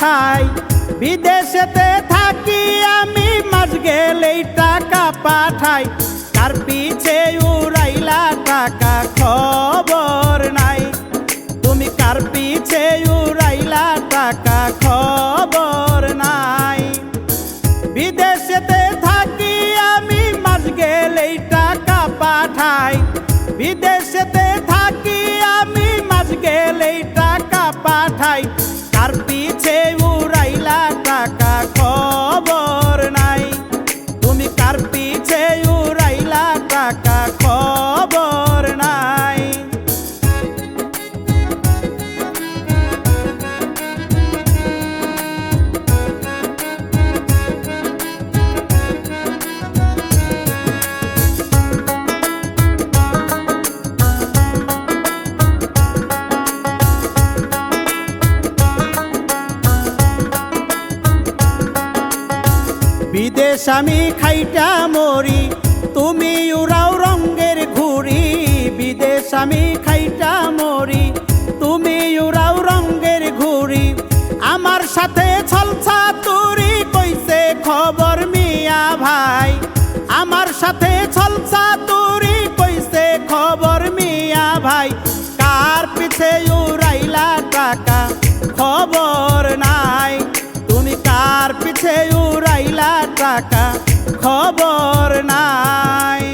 পাঠাই বিদেশেতে থাকি আমি, মাস গেলেই টাকা পাঠাই। কার পিছে উড়াইলা টাকা খবর নাই। তুমি কার পিছে উড়াইলা টাকা খবর নাই? বিদেশেতে থাকি আমি, মাস গেলেই টাকা পাঠাই। বিদেশেতে আমি খাইটা মরি, তুমি উড়াও রঙ্গের ঘুরি বিদেশ আমি খাইটা মরি, তুমি উড়াও রঙ্গের ঘুরি আমার সাথে ছলছা তুরি কইছে খবর মিয়া ভাই। আমার সাথে ছলছা তুরি কইছে খবর মিয়া ভাই। কার পিছে উড়াইলা টাকা খবর টাকা খবর নাই।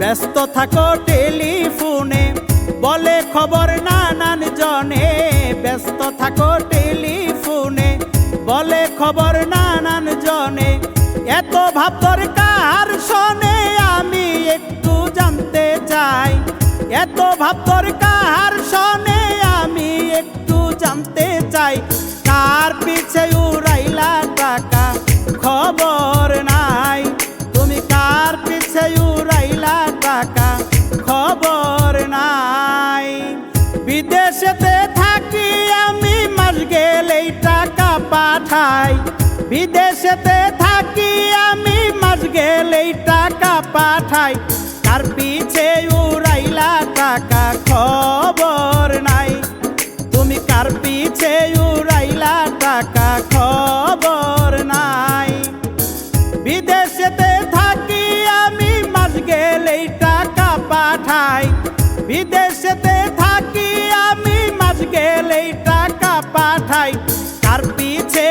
ব্যস্ত থাকো টেলিফোনে বলে খবর নানান জনে, ব্যস্ত থাকো টেলিফোনে। বলে খবর নানান জনে, এত ভাব দরকার শোনে, আমি একটু জানতে চাই। এত ভাব দরকার শোনে, আমি একটু জানতে চাই, কার পিছে উড়াইলা খাই বিদেশেতে থাকি আমি, মাস গেলেই টাকা পাঠাই। তার পিছে উড়াইলা টাকা খবর নাই। তুমি কার পিছে উড়াইলা টাকা খবর নাই। বিদেশেতে থাকি আমি, মাস গেলেই টাকা পাঠাই। বিদেশেতে থাকি আমি, মাস গেলেই টাকা পাঠাই। তার পিছে